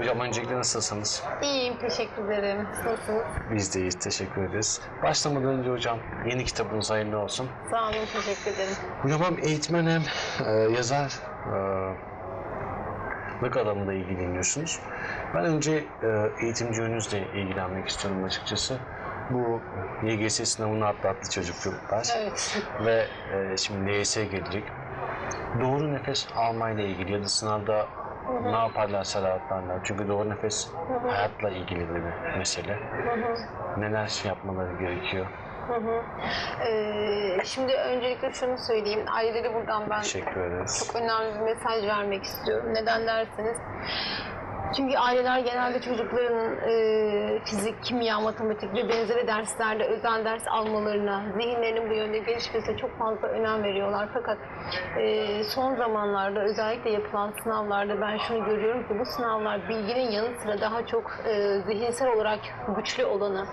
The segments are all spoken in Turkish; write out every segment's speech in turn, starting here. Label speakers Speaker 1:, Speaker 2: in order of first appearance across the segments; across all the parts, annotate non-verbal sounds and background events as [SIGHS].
Speaker 1: Hocam öncelikle nasılsınız?
Speaker 2: İyiyim, teşekkür ederim. Nasılsınız?
Speaker 1: Biz de iyiyiz, teşekkür ederiz. Başlamadan önce hocam yeni kitabınız hayırlı olsun.
Speaker 2: Sağ olun, teşekkür ederim.
Speaker 1: Hocam hem eğitmen hem e, yazar e, alanında ilgileniyorsunuz. Ben önce e, eğitimci yönünüzle ilgilenmek istiyorum açıkçası. Bu YGS sınavını atlattı çocuklar
Speaker 2: Evet. [LAUGHS]
Speaker 1: ve e, şimdi LYS gelecek. Doğru nefes almayla ilgili ya da sınavda ne yaparlarsa rahatlarlar. Çünkü doğru nefes hayatla ilgili bir mesele. Neler yapmaları gerekiyor?
Speaker 2: Ee, şimdi öncelikle şunu söyleyeyim. Ailelere buradan ben
Speaker 1: Teşekkür ederiz.
Speaker 2: çok önemli bir mesaj vermek istiyorum. Neden derseniz çünkü aileler genelde çocukların e, fizik, kimya, matematik ve benzeri derslerde özel ders almalarına, zihinlerinin bu yönde gelişmesine çok fazla önem veriyorlar. Fakat e, son zamanlarda özellikle yapılan sınavlarda ben şunu görüyorum ki bu sınavlar bilginin yanı sıra daha çok e, zihinsel olarak güçlü olanı,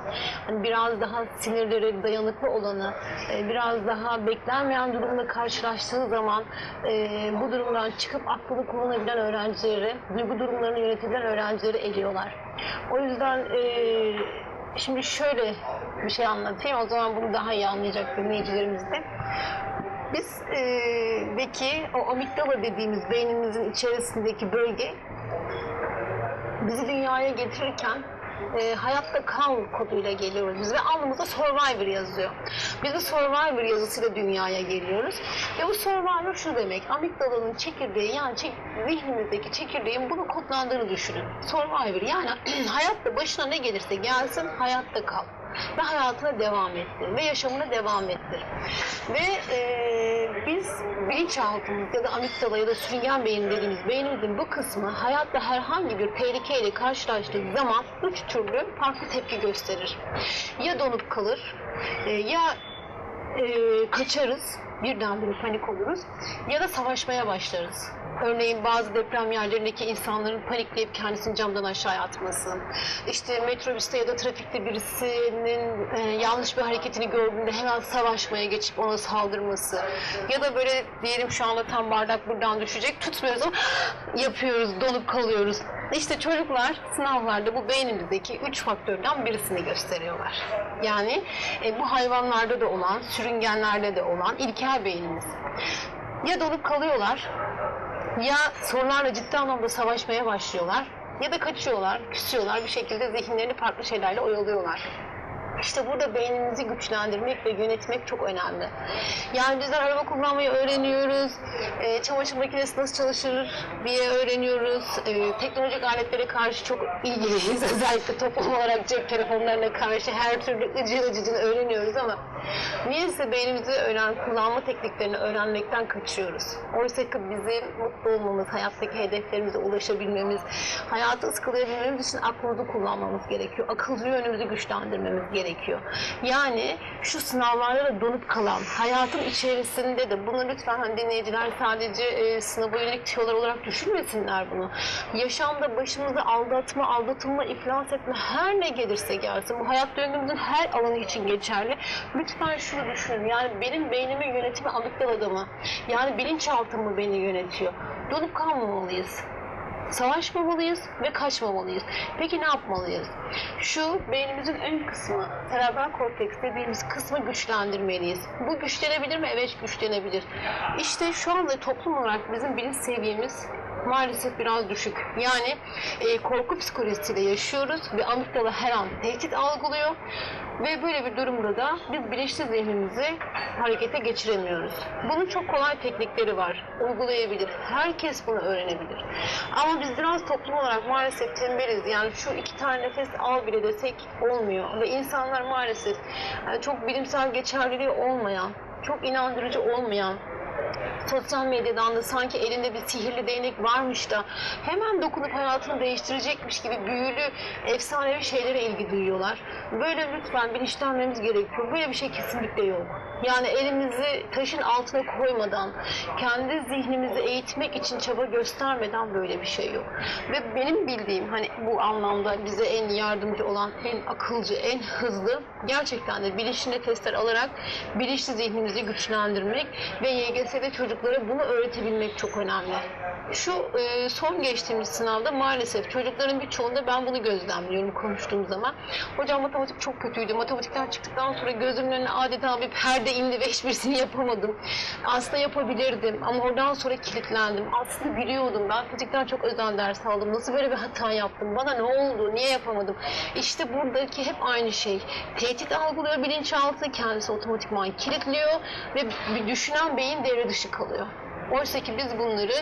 Speaker 2: hani biraz daha sinirleri dayanıklı olanı, e, biraz daha beklenmeyen durumla karşılaştığı zaman e, bu durumdan çıkıp aklını kullanabilen öğrencileri, duygu durumlarını yönetebilen öğrencileri eliyorlar. O yüzden e, şimdi şöyle bir şey anlatayım. O zaman bunu daha iyi anlayacak dinleyicilerimiz de. Biz e, deki o amigdala dediğimiz beynimizin içerisindeki bölge bizi dünyaya getirirken e, hayatta kal koduyla geliyoruz biz ve alnımızda Survivor yazıyor. Biz de Survivor yazısıyla dünyaya geliyoruz. Ve bu Survivor şu demek, amigdalanın çekirdeği yani çek, zihnimizdeki çekirdeğin bunu kodlandığını düşünün. Survivor yani [CLEARS THROAT] hayatta başına ne gelirse gelsin hayatta kal ve hayatına devam ettir ve yaşamına devam ettir. Ve e, biz bilinçaltımız ya da amigdala ya da sürüngen beyin dediğimiz beynimizin bu kısmı hayatta herhangi bir tehlikeyle karşılaştığı zaman üç türlü farklı tepki gösterir. Ya donup kalır, e, ya e, kaçarız, birdenbire panik oluruz ya da savaşmaya başlarız. Örneğin bazı deprem yerlerindeki insanların panikleyip kendisini camdan aşağıya atması, işte metrobüste ya da trafikte birisinin e, yanlış bir hareketini gördüğünde hemen savaşmaya geçip ona saldırması ya da böyle diyelim şu anda tam bardak buradan düşecek tutmuyoruz ama [GASPS] yapıyoruz, dolup kalıyoruz. İşte çocuklar sınavlarda bu beynimizdeki üç faktörden birisini gösteriyorlar. Yani e, bu hayvanlarda da olan, sürüngenlerde de olan ilkel beynimiz. Ya donup kalıyorlar, ya sorularla ciddi anlamda savaşmaya başlıyorlar, ya da kaçıyorlar, küsüyorlar, bir şekilde zihinlerini farklı şeylerle oyalıyorlar. İşte burada beynimizi güçlendirmek ve yönetmek çok önemli. Yani bizler araba kullanmayı öğreniyoruz, e, çamaşır makinesi nasıl çalışır diye öğreniyoruz. E, teknolojik aletlere karşı çok ilgiliyiz. [LAUGHS] Özellikle toplum olarak cep telefonlarına karşı her türlü ıcı ıcıcını öğreniyoruz ama niyeyse beynimizi öğren, kullanma tekniklerini öğrenmekten kaçıyoruz. Oysa ki bizim mutlu olmamız, hayattaki hedeflerimize ulaşabilmemiz, hayatı ıskalayabilmemiz için aklımızı kullanmamız gerekiyor. Akılcı yönümüzü güçlendirmemiz gerekiyor. Yani şu sınavlarda da donup kalan, hayatın içerisinde de bunu lütfen hani dinleyiciler sadece e, sınava yönelik tiyolar olarak düşünmesinler bunu. Yaşamda başımıza aldatma, aldatılma, iflas etme her ne gelirse gelsin. Bu hayat döngümüzün her alanı için geçerli. Lütfen şunu düşünün. Yani benim beynimin yönetimi amigdalada mı? Yani bilinçaltım mı beni yönetiyor? Donup kalmamalıyız. Savaşmamalıyız ve kaçmamalıyız. Peki ne yapmalıyız? Şu beynimizin ön kısmı, serebral korteks dediğimiz kısmı güçlendirmeliyiz. Bu güçlenebilir mi? Evet güçlenebilir. İşte şu anda toplum olarak bizim bilinç seviyemiz maalesef biraz düşük. Yani e, korku psikolojisiyle yaşıyoruz ve amigdala her an tehdit algılıyor ve böyle bir durumda da biz bilinçli zihnimizi harekete geçiremiyoruz. Bunun çok kolay teknikleri var. Uygulayabilir. Herkes bunu öğrenebilir. Ama biz biraz toplum olarak maalesef tembeliz. Yani şu iki tane nefes al bile desek olmuyor. Ve insanlar maalesef yani çok bilimsel geçerliliği olmayan, çok inandırıcı olmayan sosyal medyadan da sanki elinde bir sihirli değnek varmış da hemen dokunup hayatını değiştirecekmiş gibi büyülü, efsanevi şeylere ilgi duyuyorlar. Böyle lütfen bilinçlenmemiz gerekiyor. Böyle bir şey kesinlikle yok. Yani elimizi taşın altına koymadan, kendi zihnimizi eğitmek için çaba göstermeden böyle bir şey yok. Ve benim bildiğim hani bu anlamda bize en yardımcı olan, en akılcı, en hızlı gerçekten de bilinçli nefesler alarak bilinçli zihnimizi güçlendirmek ve YGS'de çocuk çocuklara bunu öğretebilmek çok önemli. Şu e, son geçtiğimiz sınavda maalesef çocukların birçoğunda ben bunu gözlemliyorum konuştuğum zaman. Hocam matematik çok kötüydü. Matematikten çıktıktan sonra gözümün önüne adeta bir perde indi ve hiçbirisini [LAUGHS] yapamadım. Aslında yapabilirdim ama oradan sonra kilitlendim. Aslında biliyordum. Ben fizikten çok özel ders aldım. Nasıl böyle bir hata yaptım? Bana ne oldu? Niye yapamadım? İşte buradaki hep aynı şey. Tehdit algılıyor bilinçaltı. Kendisi otomatikman kilitliyor ve düşünen beyin devre dışı kalıyor. Oysa ki biz bunları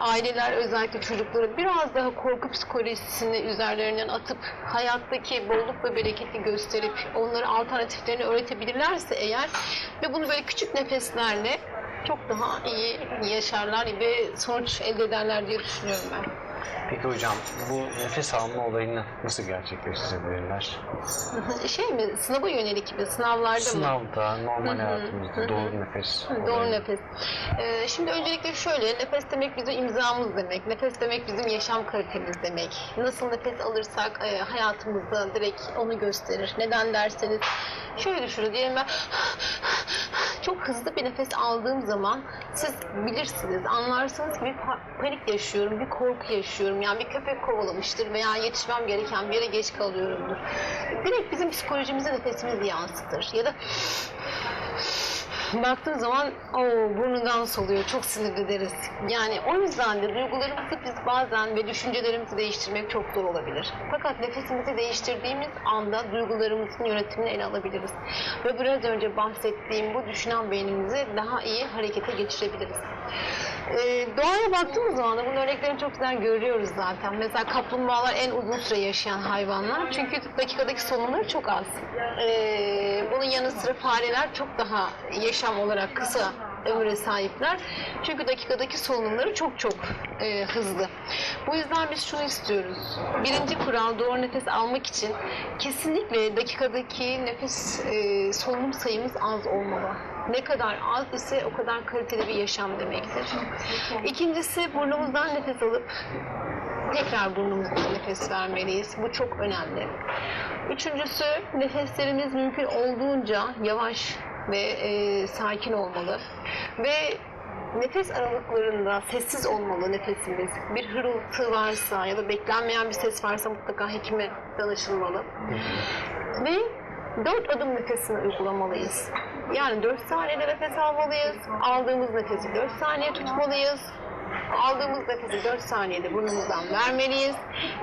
Speaker 2: aileler özellikle çocuklara biraz daha korku psikolojisini üzerlerinden atıp hayattaki bolluk ve bereketi gösterip onlara alternatiflerini öğretebilirlerse eğer ve bunu böyle küçük nefeslerle çok daha iyi yaşarlar ve sonuç elde ederler diye düşünüyorum ben.
Speaker 1: Peki hocam bu nefes alma olayını nasıl gerçekleştirebilirler? [LAUGHS]
Speaker 2: Şey mi, sınava yönelik mi, sınavlarda mı?
Speaker 1: Sınavda, normal hayatımızda doğru nefes
Speaker 2: Doğru
Speaker 1: olayını.
Speaker 2: nefes. Ee, şimdi öncelikle şöyle, nefes demek bizim imzamız demek. Nefes demek bizim yaşam kalitemiz demek. Nasıl nefes alırsak e, hayatımızda direkt onu gösterir. Neden derseniz, şöyle düşünün diyelim ben [SIGHS] çok hızlı bir nefes aldığım zaman siz bilirsiniz, anlarsınız ki bir pa- panik yaşıyorum, bir korku yaşıyorum. Yani bir köpek kovalamıştır veya yetişmem gereken bir yere geç kalıyorumdur. Direkt bizim psikolojimizi nefesimiz yansıtır. Ya da baktığın zaman o burnundan soluyor, çok sinirli deriz. Yani o yüzden de duygularımızı biz bazen ve düşüncelerimizi değiştirmek çok zor olabilir. Fakat nefesimizi değiştirdiğimiz anda duygularımızın yönetimini ele alabiliriz. Ve biraz önce bahsettiğim bu düşünen beynimizi daha iyi harekete geçirebiliriz. Ee, doğaya baktığımız zaman da bunun örneklerini çok güzel görüyoruz zaten. Mesela kaplumbağalar en uzun süre yaşayan hayvanlar. Çünkü dakikadaki solunumları çok az. Ee, bunun yanı sıra fareler çok daha yaşam olarak kısa ömüre sahipler. Çünkü dakikadaki solunumları çok çok e, hızlı. Bu yüzden biz şunu istiyoruz. Birinci kural doğru nefes almak için kesinlikle dakikadaki nefes e, solunum sayımız az olmalı. Ne kadar az ise o kadar kaliteli bir yaşam demektir. İkincisi burnumuzdan nefes alıp tekrar burnumuzdan nefes vermeliyiz. Bu çok önemli. Üçüncüsü nefeslerimiz mümkün olduğunca yavaş ve e, sakin olmalı. Ve nefes aralıklarında sessiz olmalı nefesimiz. Bir hırıltı varsa ya da beklenmeyen bir ses varsa mutlaka hekime danışılmalı. Ve dört adım nefesini uygulamalıyız. Yani 4 saniyede nefes almalıyız. Aldığımız nefesi 4 saniye tutmalıyız. Aldığımız nefesi 4 saniyede burnumuzdan vermeliyiz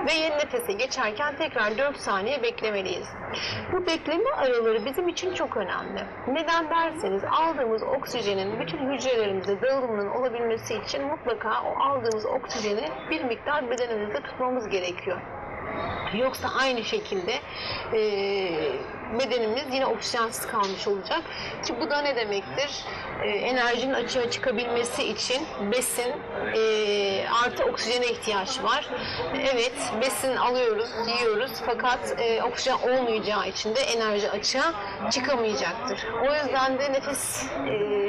Speaker 2: ve yeni nefese geçerken tekrar 4 saniye beklemeliyiz. Bu bekleme araları bizim için çok önemli. Neden derseniz aldığımız oksijenin bütün hücrelerimize dağılımının olabilmesi için mutlaka o aldığımız oksijeni bir miktar bedenimizde tutmamız gerekiyor. Yoksa aynı şekilde e, bedenimiz yine oksijensiz kalmış olacak. Ki bu da ne demektir? E, enerjinin açığa çıkabilmesi için besin e, artı oksijene ihtiyaç var. Evet besin alıyoruz, yiyoruz fakat e, oksijen olmayacağı için de enerji açığa çıkamayacaktır. O yüzden de nefes e,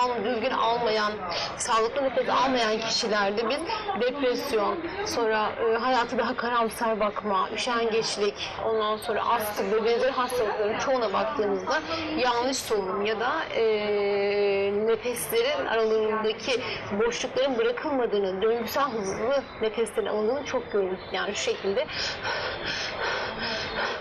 Speaker 2: al, düzgün almayan, sağlıklı nefes almayan kişilerde biz depresyon, sonra e, hayatı daha karamsar bakma, üşengeçlik, ondan sonra astım ve benzer hastalıkların çoğuna baktığımızda yanlış solunum ya da e, nefeslerin aralığındaki boşlukların bırakılmadığını, döngüsel hızlı nefeslerin alındığını çok görürüz. Yani şu şekilde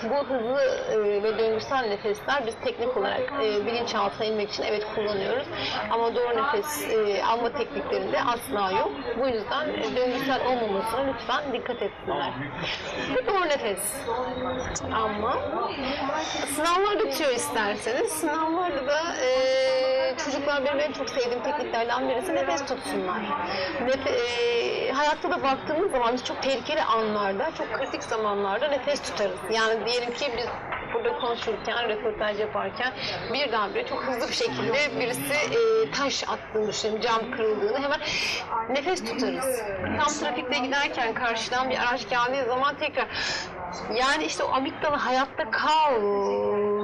Speaker 2: bu hızlı e, ve döngüsel nefesler biz teknik olarak e, bilinçaltına inmek için evet kullanıyoruz. Ama doğru nefes e, alma tekniklerinde asla yok. Bu yüzden döngüsel olmamasına lütfen dikkat etsinler. Ve doğru nefes alma. Sınavlar bitiyor isterseniz. Sınavlarda da e, çocuklar benim en çok sevdiğim tekniklerden birisi nefes tutsunlar. Nefe, e, hayatta da baktığımız zaman biz çok tehlikeli anlarda, çok kritik zamanlarda nefes tutarız. Yani diyelim ki biz burada konuşurken, röportaj yaparken birdenbire çok hızlı bir şekilde birisi e, taş attığını düşünelim, cam kırıldığını hemen nefes tutarız. Tam trafikte giderken karşıdan bir araç geldiği zaman tekrar yani işte o amigdala hayatta kal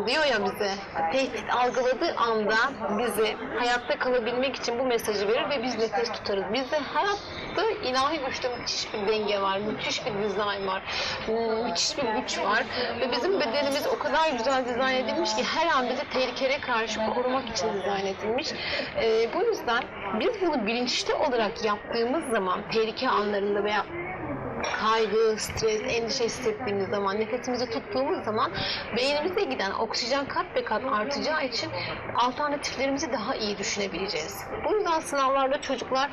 Speaker 2: diyor ya bize, tehdit algıladığı anda bize hayatta kalabilmek için bu mesajı verir ve biz nefes tutarız. Bizde hayatta ilahi güçte müthiş bir denge var, müthiş bir dizayn var, müthiş bir güç var ve bizim bedenimiz o kadar güzel dizayn edilmiş ki her an bizi tehlikelere karşı korumak için dizayn edilmiş. Ee, bu yüzden biz bunu bilinçli olarak yaptığımız zaman tehlike anlarında veya kaygı, stres, endişe hissettiğimiz zaman, nefesimizi tuttuğumuz zaman beynimize giden oksijen kat be kat artacağı için alternatiflerimizi daha iyi düşünebileceğiz. Bu yüzden sınavlarda çocuklar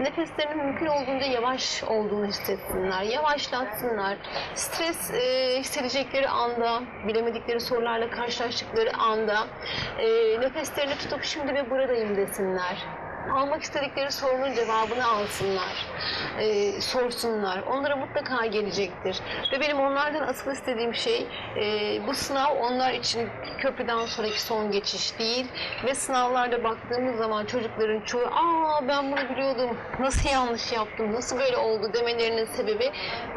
Speaker 2: nefeslerinin mümkün olduğunca yavaş olduğunu hissetsinler, yavaşlatsınlar. Stres e, hissedecekleri anda, bilemedikleri sorularla karşılaştıkları anda e, nefeslerini tutup şimdi ve buradayım desinler almak istedikleri sorunun cevabını alsınlar, e, sorsunlar. Onlara mutlaka gelecektir. Ve benim onlardan asıl istediğim şey e, bu sınav onlar için köprüden sonraki son geçiş değil. Ve sınavlarda baktığımız zaman çocukların çoğu ''Aa ben bunu biliyordum, nasıl yanlış yaptım, nasıl böyle oldu?'' demelerinin sebebi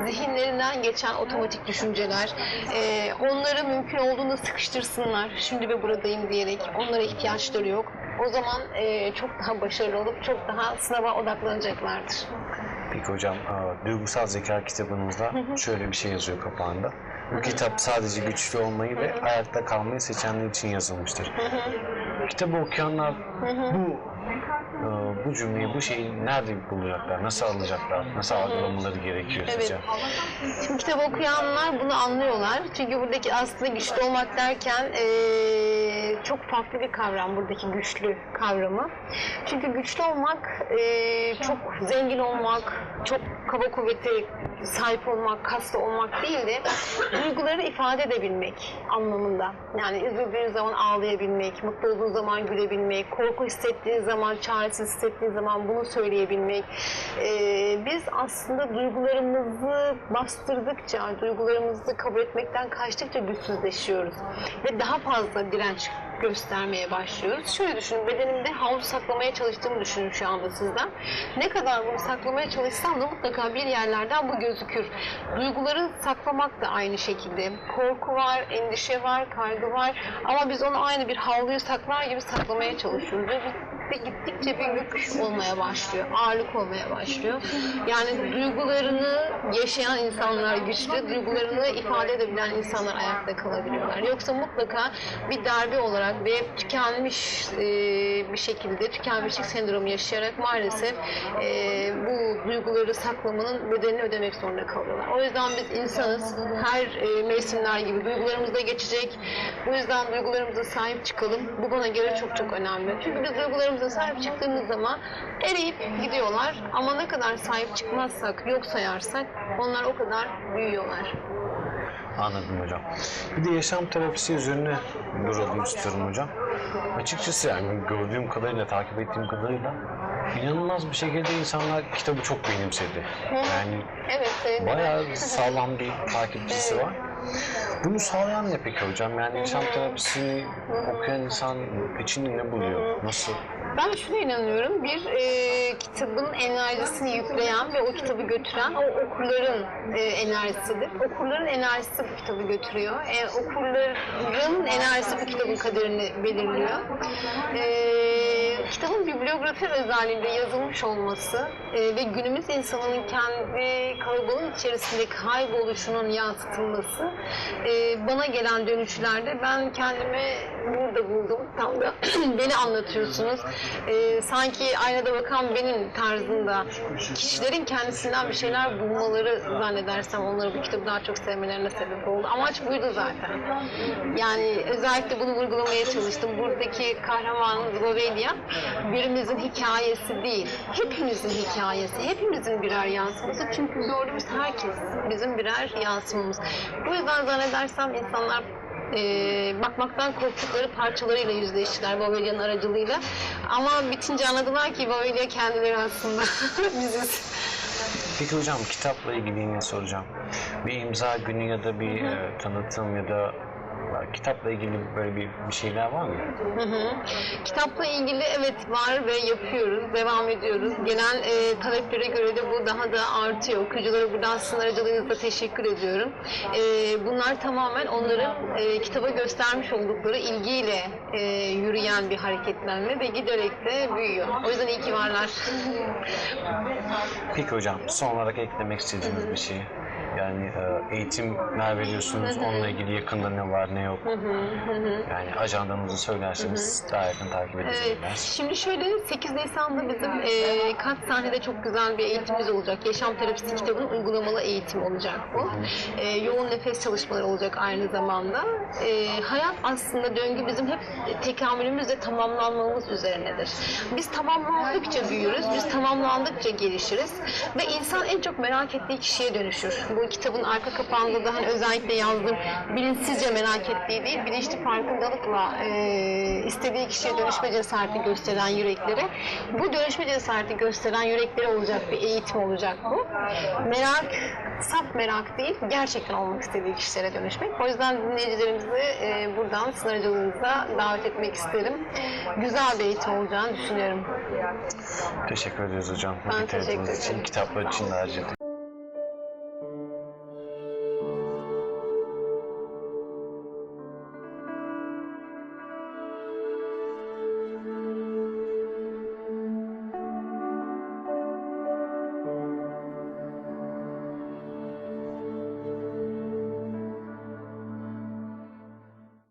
Speaker 2: zihinlerinden geçen otomatik düşünceler. E, onları mümkün olduğunda sıkıştırsınlar. Şimdi ve buradayım diyerek onlara ihtiyaçları yok. O zaman e, çok daha başarılı olup çok daha sınava odaklanacaklardır.
Speaker 1: Peki hocam, e, Duygusal Zeka kitabınızda şöyle bir şey yazıyor kapağında. Bu kitap sadece güçlü olmayı ve hayatta kalmayı seçenler için yazılmıştır. Kitabı okuyanlar bu e, bu cümleyi, bu şeyi nerede bulacaklar, nasıl alacaklar, nasıl algılamaları gerekiyor
Speaker 2: Evet.
Speaker 1: sizce?
Speaker 2: Şimdi kitabı okuyanlar bunu anlıyorlar. Çünkü buradaki aslında güçlü olmak derken eee, çok farklı bir kavram buradaki güçlü kavramı. Çünkü güçlü olmak eee, çok zengin olmak, çok kaba kuvvete sahip olmak, kaslı olmak değil de duyguları ifade edebilmek anlamında. Yani üzüldüğün zaman ağlayabilmek, mutlu olduğun zaman gülebilmek, korku hissettiğin zaman, çaresiz hissettiğin zaman bunu söyleyebilmek. Ee, biz aslında duygularımızı bastırdıkça, duygularımızı kabul etmekten kaçtıkça güçsüzleşiyoruz. Ve daha fazla direnç göstermeye başlıyoruz. Şöyle düşünün, bedenimde havlu saklamaya çalıştığımı düşünün şu anda sizden. Ne kadar bunu saklamaya çalışsam da mutlaka bir yerlerden bu gözükür. Duyguları saklamak da aynı şekilde. Korku var, endişe var, kaygı var ama biz onu aynı bir havluyu saklar gibi saklamaya çalışıyoruz. Ve gittikçe bir yük olmaya başlıyor, ağırlık olmaya başlıyor. Yani duygularını yaşayan insanlar güçlü, duygularını ifade edebilen insanlar ayakta kalabiliyorlar. Yoksa mutlaka bir darbe olarak ve tükenmiş e, bir şekilde tükenmişlik sendromu yaşayarak maalesef e, bu duyguları saklamanın bedelini ödemek zorunda kalıyorlar. O yüzden biz insanız. Her e, mevsimler gibi duygularımız da geçecek. Bu yüzden duygularımıza sahip çıkalım. Bu bana göre çok çok önemli. Çünkü biz duygularımıza sahip çıktığımız zaman eriyip gidiyorlar. Ama ne kadar sahip çıkmazsak, yok sayarsak onlar o kadar büyüyorlar.
Speaker 1: Anladım hocam. Bir de yaşam terapisi üzerine duralım istiyorum hocam. Açıkçası yani gördüğüm kadarıyla, takip ettiğim kadarıyla inanılmaz bir şekilde insanlar kitabı çok benimsedi. Yani
Speaker 2: Evet,
Speaker 1: bayağı sağlam bir takipçisi var. Bunu sağlayan ne peki hocam? Yani yaşam terapisini okuyan insan içinde ne buluyor? Nasıl?
Speaker 2: Ben şuna inanıyorum. Bir e, kitabın enerjisini yükleyen ve o kitabı götüren o okurların e, enerjisidir. Okurların enerjisi bu kitabı götürüyor. E, okurların enerjisi bu kitabın kaderini belirliyor. E, kitabın bibliografi özelliğinde yazılmış olması e, ve günümüz insanının kendi kalabalığın içerisinde kayboluşunun yansıtılması e, bana gelen dönüşlerde ben kendimi burada buldum. Tam da [CLEARS THROAT] beni anlatıyorsunuz. Ee, sanki aynada bakan benim tarzında kişilerin kendisinden bir şeyler bulmaları zannedersem onları bu kitabı daha çok sevmelerine sebep oldu. Amaç buydu zaten. Yani özellikle bunu vurgulamaya çalıştım. Buradaki kahramanımız Govelia birimizin hikayesi değil. Hepimizin hikayesi. Hepimizin birer yansıması. Çünkü gördüğümüz herkes bizim birer yansımamız. Bu yüzden zannedersem insanlar e, bakmaktan korktukları parçalarıyla yüzleştiler Babelya'nın aracılığıyla. Ama bitince anladılar ki Babelya kendileri aslında [LAUGHS] biziz.
Speaker 1: Peki hocam kitapla ilgili yine soracağım. Bir imza günü ya da bir e, tanıtım ya da Kitapla ilgili böyle bir, bir şeyler var mı?
Speaker 2: Hı hı. Kitapla ilgili evet var ve yapıyoruz, devam ediyoruz. Gelen e, taleplere göre de bu daha da artıyor. Okuyuculara buradan sizin aracılığınızla teşekkür ediyorum. E, bunlar tamamen onların e, kitaba göstermiş oldukları ilgiyle e, yürüyen bir hareketlenme ve giderek de büyüyor. O yüzden iyi ki varlar.
Speaker 1: Peki hocam son olarak eklemek istediğiniz bir şey. Yani e, eğitimler veriyorsunuz, onunla ilgili yakında ne var ne yok. Yani ajandanızı söylerseniz daha yakın takip
Speaker 2: Evet.
Speaker 1: edebilirler.
Speaker 2: Şimdi şöyle 8 Nisan'da bizim e, kat sahnede çok güzel bir eğitimimiz olacak. Yaşam terapisi kitabının uygulamalı eğitim olacak bu. E, yoğun nefes çalışmaları olacak aynı zamanda. E, hayat aslında döngü bizim hep tekamülümüz ve tamamlanmamız üzerinedir. Biz tamamlandıkça büyürüz, biz tamamlandıkça gelişiriz ve insan en çok merak ettiği kişiye dönüşür. Bu kitabın arka kapağında da hani özellikle yazdığım bilinçsizce merak ettiği değil, bilinçli farkındalıkla e, istediği kişiye dönüşme cesareti gösteren yüreklere, bu dönüşme cesareti gösteren yüreklere olacak bir eğitim olacak bu. Merak, saf merak değil, gerçekten olmak istediği kişilere dönüşmek. O yüzden dinleyicilerimizi e, buradan sizin davet etmek isterim. Güzel bir eğitim olacağını düşünüyorum.
Speaker 1: Teşekkür ediyoruz hocam.
Speaker 2: Ben teşekkür
Speaker 1: için,
Speaker 2: ederim.
Speaker 1: kitaplar için de